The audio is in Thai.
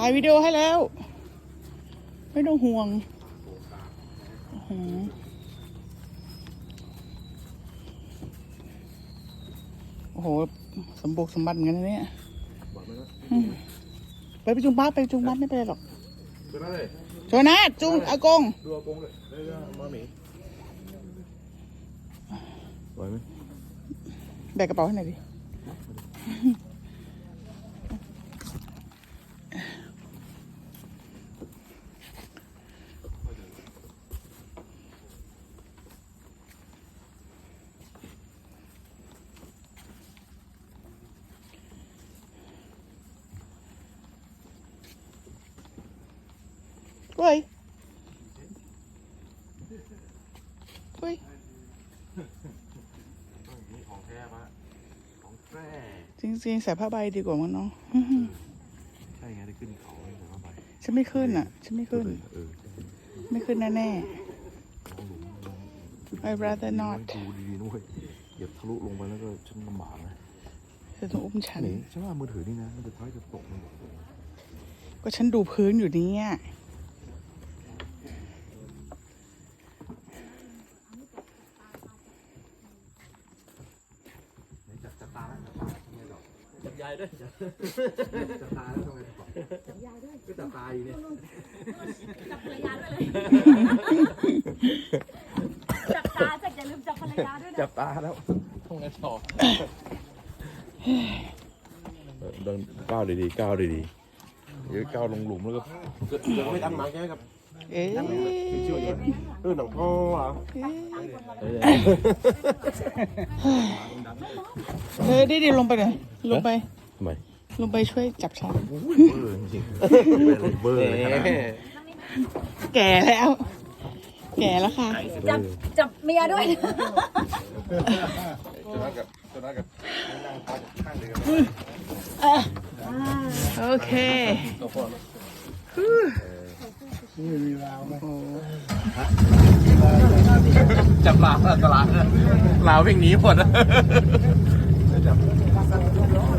ถ่ายวิดีโอให้แล้ว ไม่ต้องห่วงโอ้โหโอ้โหสมบุกสมบัติเหมือนกันนะเนี่ยบอกเลยนะไปไปจุงบ้านไปจุงบ้านไม่เป็นไรหรอกก็ได้เลยโจนะจุงอากงดูอากงเลยได้ได้มาหมีไหวไหมแบกกระเป๋าให้หน่อยดิ เฮ้ยเฮ้ยนี่ของแท้ปะของแท้จริงๆใส่ผ้าใบดีกว่ามั้งเนาะใช่ไงได้ขึ้นเขาเลยเข้าไปฉันไม่ขึ้นอะฉันไม่ขึ้น เออไม่ขึ้นแน่ลองหลุมลองๆ I'd rather not ดูดีๆนุ้ยอย่าทะลุลงไปแล้วก็ฉันลำบากนะเธอต้องอุ้มฉันหนีฉันว่ามือถือนี่นะมันจะท้ายจะตกมันก็ฉันดูพื้นอยู่เนี่ย จับจับตาแล้วจับ ยายด้วยจับจับตาแล้วทำไมต่อจับยายด้วยก็จับตาอยู่เนี่ยจับภรรยาด้วยเลยจับตาจักอย่าลืมจับภรรยาด้วยนะจับตาแล้วทำไงต่อเดินก้าวดีๆก้าวดีๆเดี๋ยวก้าวลงหลุมแล้วก็ไม่ตั้งหมายใช่ไหมครับเอ๊ะช่วยเออหนังพ่อเหรอเธอได้ดีลงไปเลย ลงไป ทำไมลงไปช่วยจับฉันเบอร์จริงๆเบอร์เลยขนาดนั้นแก่แล้ว แก่แล้วค่ะ จับจับเมียด้วยนะจะนั่งกับจะนั่งกับนั่งพักข้างเดียวโอเคตัวพ่อจับลาวตลาดลาววิ่งหนีหมด pasar el doblón.